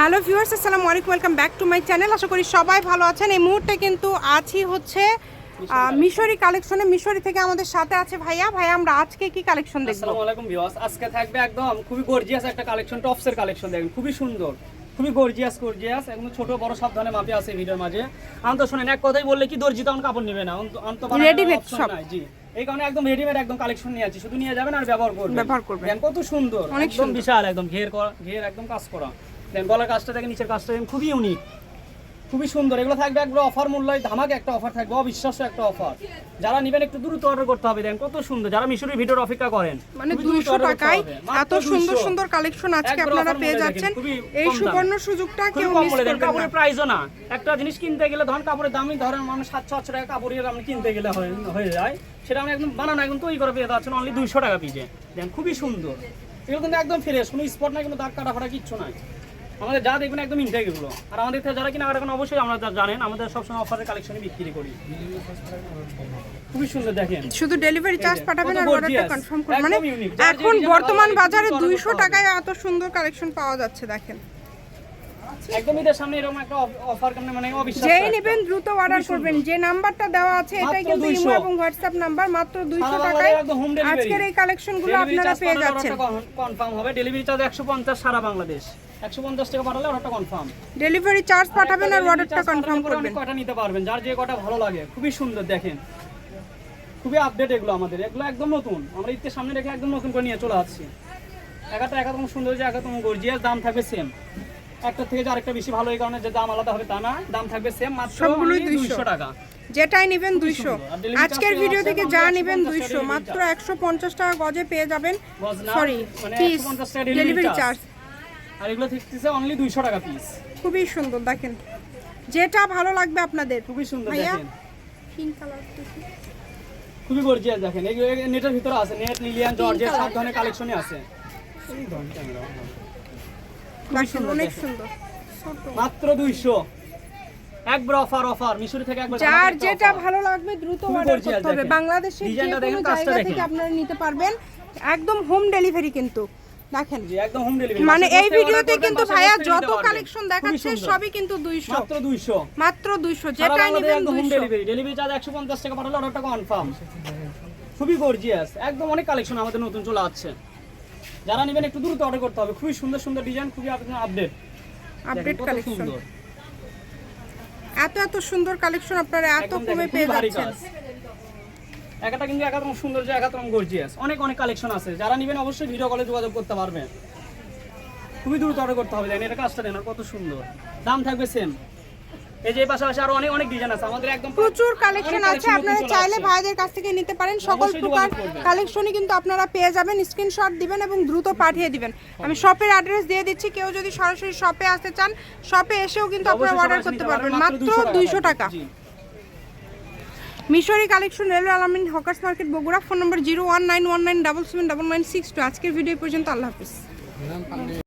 Hello viewers আসসালামু আলাইকুম welcome back to my channel. আশা করি সবাই ভালো আছেন। এই মুহূর্তে কিন্তু আছি হচ্ছে মিশরি কালেকশনে। মিশরি থেকে আমাদের সাথে আছে ভাইয়া। ভাইয়া আমরা আজকে কি কালেকশন দেখব? আসসালামু আলাইকুম ভিউয়ার্স। আজকে থাকবে একদম খুবই গর্জিয়াস একটা কালেকশন টপসের কালেকশন দেখেন। খুবই সুন্দর খুবই গর্জিয়াস গর্জিয়াস একদম ছোট বড় সব ধরনের মাপে আছে ভিডিওর মাঝে। আমি তো শুনেন এক কথাই বললে কি দর্জি তখন কাপড় নেবে না। বানানোর Readymade option সব। জি। এই কারণে একদম রেডিমেড একদম কালেকশন নিয়ে আছি। শুধু নিয়ে যাবেন আর ব্যবহার করবেন। ব্যবহার করবেন। কত সুন্দর একদম বিশাল একদম ঘের ঘের একদম কাজ করা। দেন গলার কাজটা দেখেন নিচের কাজটা দেখেন খুবই ইউনিক খুবই সুন্দর। এগুলো থাকবে একবার অফার মূল্য ধামাকে একটা অফার থাকবে অবিশ্বাস্য একটা অফার যারা নেবেন একটু দ্রুত অর্ডার করতে হবে দেখেন কত সুন্দর। যারা মিশরের ভিডিওর অপেক্ষা করেন মানে খুবই দ্রুত দুইশো order করতে টাকায় এত সুন্দর সুন্দর কালেকশন আজকে আপনারা পেয়ে যাচ্ছেন। এই সুবর্ণ সুযোগটা কেউ মিস দেন, করবেন না। কাপড়ের প্রাইসও না। একটা জিনিস কিনতে গেলে ধরেন কাপড়ের দামই ধরেন মানুষ সাতশো আটশো টাকা কাপড়ের আপনি কিনতে গেলে হয়ে যায়। সেটা আমি একদম বানানো একদম তৈরি করে পেয়ে যাচ্ছেন অনলি দুইশো টাকা পিজে দেন খুবই সুন্দর। এগুলো কিন্তু একদম ফ্রেশ কোনো স্পট নাই কোনো দাগ কাটা ফাটা কিচ্ছু নাই। আমাদের যা দেখবেন একদম ইনটেক এগুলো। আর আমাদের থেকে যারা কিনা এখন অবশ্যই আমরা যা জানেন আমাদের সবসময় অফারের কালেকশনই বিক্রি করি। খুবই সুন্দর দেখেন। শুধু ডেলিভারি চার্জ পাঠাবেন আর অর্ডারটা কনফার্ম করুন মানে এখন বর্তমান বাজারে দ্রুত order দুইশো করতে হবে। টাকায় এত সুন্দর কালেকশন পাওয়া যাচ্ছে দেখেন। একদম ঈদের সামনে এরকম একটা অফার মানে অবিশ্বাস্য যেই নেবেন দ্রুত অর্ডার খুবই করবেন। যে নাম্বারটা দেওয়া আছে এটাই কিন্তু ইমো এবং হোয়াটসঅ্যাপ নাম্বার মাত্র দুইশো সারা টাকায় বাংলাদেশে একদম home delivery। আজকের এই কালেকশনগুলো আপনারা পেয়ে যাচ্ছেন। কনফার্ম হবে। ডেলিভারি চার্জ একশো পঞ্চাশ সারা বাংলাদেশ। একশো পঞ্চাশ টাকা পাঠালে অর্ডারটা কনফার্ম ডেলিভারি চার্জ পাঠাবেন আর অর্ডারটা কনফার্ম করবেন। কটা নিতে পারবেন। যার যে কটা ভালো লাগে। খুবই সুন্দর দেখেন। খুবই আপডেট এগুলো আমাদের। এগুলো একদম নতুন। আমরা ঈদের সামনে রেখে একদম নতুন করে নিয়ে চলে আসছি। একাটা একদম সুন্দর যে একদম গর্জিয়াস দাম থাকবে সেম একটা থেকে যে আরেকটা বেশি ভালো এই কারণে যে দাম আলাদা হবে তা না। দাম থাকবে সেম মাত্র সবগুলোই 200 টাকা। যেটাই নেবেন দুইশো। আজকের ভিডিও থেকে যা 150 নেবেন দুইশো মাত্র। একশো পঞ্চাশ টাকা গজে পেয়ে যাবেন। সরি মানে পিস 150 টাকা ডেলিভারি চার্জ আর এগুলো থাকতেছে অনলি দুইশো টাকা পিস খুবই সুন্দর দেখেন। যেটা ভালো লাগবে আপনাদের। খুবই সুন্দর? দেখেন। পিঙ্ক কালার খুবই গর্জিয়াস দেখেন। এই এই নেটের ভিতরে আছে। নেট লিলিয়ান জর্জের সব ধরনের কালেকশনই আছে। দেখেন সুন্দর অনেক দেখেন। সুন্দর মাত্র দুইশো। একবার অফার অফার মিশরি থেকে একবার যার যেটা ভালো লাগবে দ্রুত খুবই অর্ডার করতে হবে। দেখেন। বাংলাদেশের যে কোনো জায়গা থেকে আপনারা নিতে পারবেন। একদম হোম ডেলিভারি কিন্তু। দেখেন। একদম হোম ডেলিভারি মানে এই ভিডিওতে কিন্তু ভাইয়া যত কালেকশন দেখাচ্ছে সবই কিন্তু দুইশো। মাত্র দুইশো। মাত্র দুইশো। সারা যেটাই বাংলাদেশে নেবেন একদম হোম ডেলিভারি ডেলিভারি চার্জ একশো পঞ্চাশ টাকা পাঠালে অর্ডারটা কনফার্ম খুবই গর্জিয়াস একদম অনেক কালেকশন আমাদের নতুন চলে আসছে। যারা নেবেন একটু দ্রুত অর্ডার করতে হবে। খুবই সুন্দর সুন্দর ডিজাইন খুবই আপডেট আপডেট কালেকশন এত এত সুন্দর কালেকশন আপনারা এত কমে পেয়ে যাচ্ছেন। একাটা কিন্তু একাতম সুন্দর যে একাতম গর্জিয়াস অনেক অনেক কালেকশন আছে। যারা নেবেন অবশ্যই ভিডিও কলে যোগাযোগ করতে পারবেন। খুবই দ্রুত অর্ডার করতে হবে। দেখেন এটা কাজটা দেন কত সুন্দর। দাম থাকবে সেম এই যে পাশাপাশি আরও অনেক অনেক ডিজাইন আছে। আমাদের একদম প্রচুর কালেকশন আছে। আপনারা চাইলে ভাইদের কাছ থেকে নিতে পারেন। সকল প্রকার কালেকশনই কিন্তু আপনারা পেয়ে যাবেন। স্ক্রিনশট দিবেন এবং দ্রুত পাঠিয়ে দিবেন। আমি শপের অ্যাড্রেস দিয়ে দিচ্ছি। কেউ যদি সরাসরি শপে আসতে চান শপে এসেও কিন্তু আপনারা অর্ডার করতে পারবেন। মাত্র 200 দুইশো টাকা। Mishri collection railway Alamin hawkers market Bogura. Phone number zero one nine one nine double seven double nine six two আজকের ভিডিও পর্যন্ত। আল্লাহ হাফিজ।